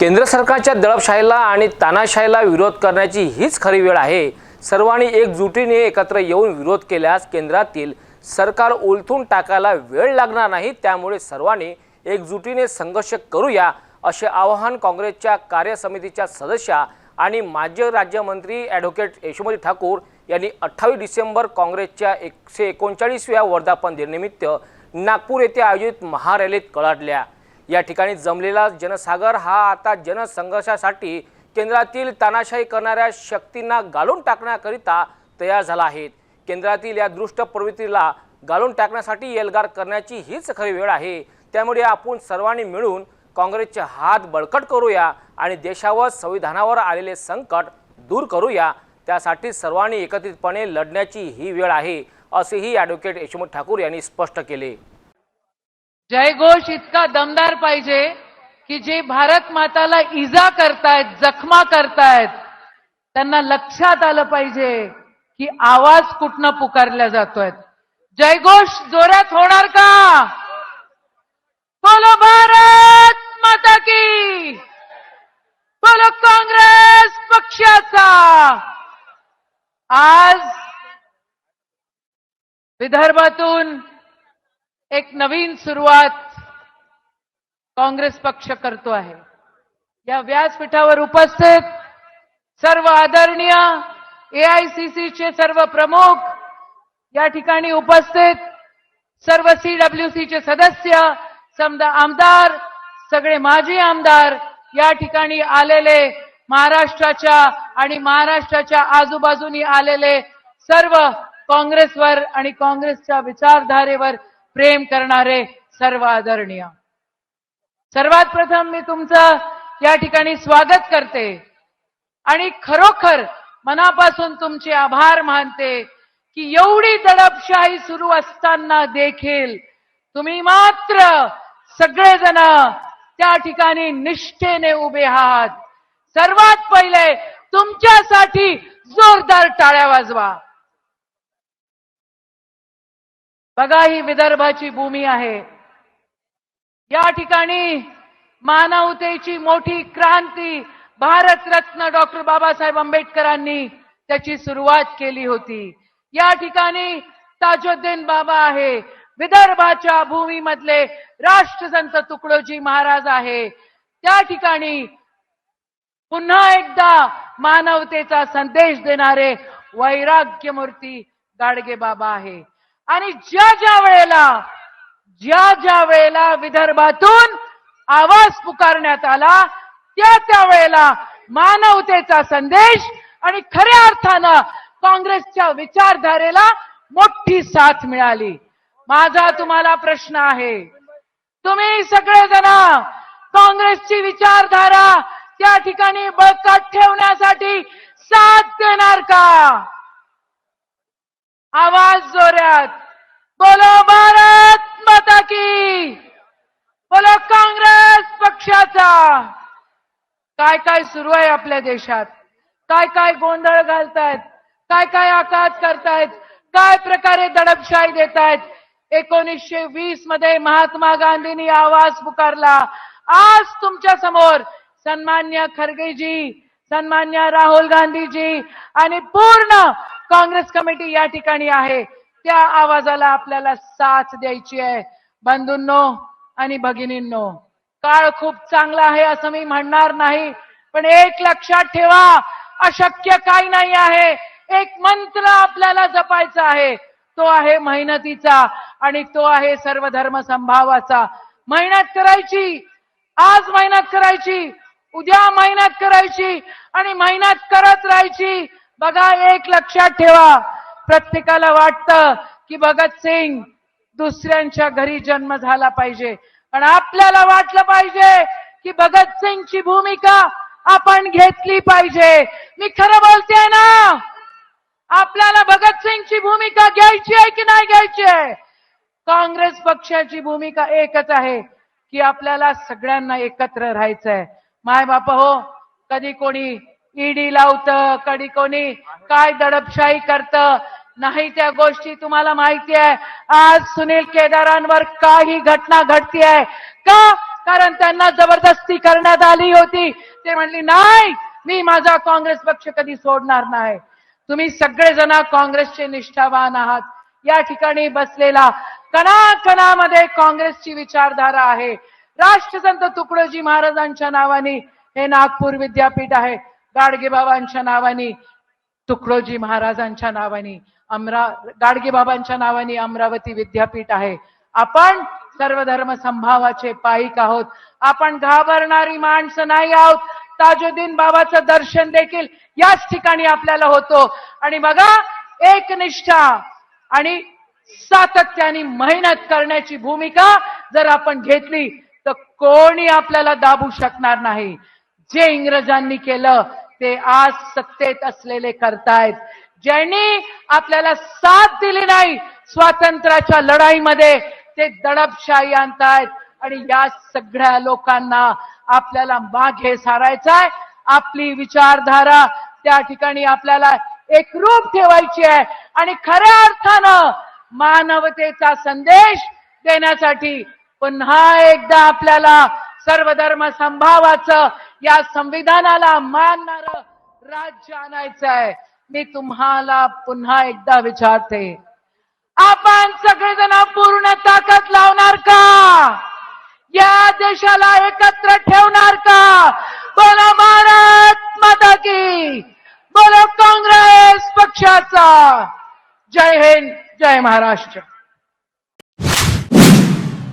केंद्र सरकारच्या दडपशाहीला आणि तानाशाहीला विरोध करण्याची हीच खरी वेळ आहे. सर्वांनी एकजुटीने एकत्र येऊन विरोध केल्यास केंद्रातील सरकार उलथून टाकायला वेळ लागणार नाही त्यामुळे सर्वांनी एकजुटीने संघर्ष करूया असे आवाहन काँग्रेसच्या कार्यसमितीच्या सदस्या आणि माजी राज्यमंत्री ॲडव्होकेट यशोमती ठाकूर यांनी अठ्ठावीस डिसेंबर काँग्रेसच्या एकशे एकोणचाळीसव्या वर्धापन दिनानिमित्त नागपूर येथे आयोजित महारॅलीत कळाडल्या. या ठिकाणी जमलेला जनसागर हा आता जनसंघर्षासाठी केंद्रातील तानाशाही करणाऱ्या शक्तींना घालून टाकण्याकरिता तयार झाला आहे. केंद्रातील या दृष्ट प्रवृत्तीला घालून टाकण्यासाठी एल्गार करण्याची हीच खरी वेळ आहे. त्यामुळे आपण सर्वांनी मिळून काँग्रेसचे हात बळकट करूया आणि देशावर संविधानावर आलेले संकट दूर करूया. त्यासाठी सर्वांनी एकत्रितपणे लढण्याची ही वेळ आहे असेही ॲडव्होकेट यशोमत ठाकूर यांनी स्पष्ट केले. जयघोष इतका दमदार पाहिजे की जे भारत माताला इजा करतायत जखमा करतायत त्यांना लक्षात आलं पाहिजे की आवाज कुठनं पुकारल्या जातोय जयघोष जोरात होणार का? बोलो भारत माता की! बोलो काँग्रेस पक्षाचा! आज विदर्भातून एक नवीन सुरुवात काँग्रेस पक्ष करतो आहे. या व्यासपीठावर उपस्थित सर्व आदरणीय एआयसीसीचे सर्व प्रमुख या ठिकाणी उपस्थित सर्व सीडब्ल्यूसीचे सदस्य समजा आमदार सगळे माजी आमदार या ठिकाणी आलेले महाराष्ट्राच्या आणि महाराष्ट्राच्या आजूबाजूनी आलेले सर्व काँग्रेसवर आणि काँग्रेसच्या विचारधारेवर प्रेम करणारे सर्व आदरणीय. सर्वात प्रथम मी तुमचं या ठिकाणी स्वागत करते. आणि खरोखर मनापासून तुमचे आभार मानते की एवढी दडपशाही सुरू असताना देखील तुम्ही मात्र सगळेजण त्या ठिकाणी निष्ठेने उभे आहात. सर्वात पहिले तुमच्यासाठी जोरदार टाळ्या वाजवा. बघा ही विदर्भाची भूमी आहे. या ठिकाणी मानवतेची मोठी क्रांती भारतरत्न डॉक्टर बाबासाहेब आंबेडकरांनी त्याची सुरुवात केली होती. या ठिकाणी ताजुद्दीन बाबा आहे. विदर्भाच्या भूमीमधले राष्ट्रसंत तुकडोजी महाराज आहे. त्या ठिकाणी पुन्हा एकदा मानवतेचा संदेश देणारे वैराग्यमूर्ती गाडगे बाबा आहे. आणि ज्या ज्या वेळेला ज्या ज्या वेळेला विदर्भातून आवाज पुकारण्यात आला त्या त्या वेळेला मानवतेचा संदेश आणि खऱ्या अर्थानं काँग्रेसच्या विचारधारेला मोठी साथ मिळाली. माझा तुम्हाला प्रश्न आहे तुम्ही सगळेजण काँग्रेसची विचारधारा त्या ठिकाणी बळकट ठेवण्यासाठी साथ देणार का? आवाज जोरात. बोलो भारत माता की. बोलो काँग्रेस पक्षाचा. काय काय सुरू आहे आपल्या देशात? काय काय गोंधळ घालतायत? काय काय आकाश करतायत? काय प्रकारे दडपशाही देतायत? एकोणीसशे वीसमध्ये महात्मा गांधींनी आवाज पुकारला. आज तुमच्यासमोर सन्मान्य खरगेजी सन्मान्य राहुल गांधीजी आणि पूर्ण काँग्रेस कमिटी या ठिकाणी आहे. त्या आवाजाला आपल्याला साथ द्यायची आहे. बंधूंनो आणि भगिनींनो काळ खूप चांगला आहे असं मी म्हणणार नाही पण एक लक्षात ठेवा अशक्य काही नाही आहे. एक मंत्र आपल्याला जपायचा आहे. तो आहे मेहनतीचा आणि तो आहे सर्व धर्म संभावाचा. मेहनत करायची आज मेहनत करायची उद्या मेहनत करायची आणि मेहनत करत राहायची. बघा एक लक्षात ठेवा. प्रत्येकाला वाटतं की भगतसिंग दुसऱ्यांच्या घरी जन्म झाला पाहिजे. पण आपल्याला वाटलं पाहिजे की भगतसिंगची भूमिका आपण घेतली पाहिजे. मी खरं बोलते ना? आपल्याला भगतसिंगची भूमिका घ्यायची आहे की नाही घ्यायची आहे? काँग्रेस पक्षाची भूमिका एकच आहे की आपल्याला सगळ्यांना एकत्र राहायचंय. माय बाप हो कधी कोणी ईडी लावतं कडी कोणी काय दडपशाही करतं नाही त्या गोष्टी तुम्हाला माहिती आहे. आज सुनील केदारांवर काही घटना घडती आहे. का? कारण त्यांना जबरदस्ती करण्यात आली होती. ते म्हणली नाही मी माझा काँग्रेस पक्ष कधी सोडणार नाही. तुम्ही सगळेजण काँग्रेसचे निष्ठावान आहात. या ठिकाणी बसलेला कणाकणामध्ये काँग्रेसची विचारधारा आहे. राष्ट्रसंत तुकडोजी महाराजांच्या नावाने हे नागपूर विद्यापीठ आहे. गाडगेबाबांच्या नावाने तुकडोजी महाराजांच्या नावाने अमरा गाडगेबाबांच्या नावाने अमरावती विद्यापीठ आहे. आपण सर्व धर्म संभावाचे पाईक आहोत. आपण घाबरणारी माणसं नाही आहोत. ताजुद्दीन बाबाचं दर्शन देखील याच ठिकाणी आपल्याला होतो. आणि बघा एकनिष्ठा आणि सातत्याने मेहनत करण्याची भूमिका जर आपण घेतली तर कोणी आपल्याला दाबू शकणार नाही. जे इंग्रजांनी केलं ते आज सत्तेत असलेले करतायत. ज्यांनी आपल्याला साथ दिली नाही स्वातंत्र्याच्या लढाईमध्ये ते दडपशाही आणतायत. आणि या सगळ्या लोकांना आपल्याला मागे सारायचंय. आपली विचारधारा त्या ठिकाणी आपल्याला एकरूप ठेवायची आहे. आणि खऱ्या अर्थानं मानवतेचा संदेश देण्यासाठी पुन्हा एकदा आपल्याला सर्वधर्म संभावाचं या संविधानाला मानणार राज्य आणायचं आहे. मी तुम्हाला पुन्हा एकदा विचारते आपण सगळेजण पूर्ण ताकद लावणार का? या देशाला एकत्र ठेवणार का? बोला भारत माता की बोलो काँग्रेस पक्षाचा. जय हिंद जय महाराष्ट्र.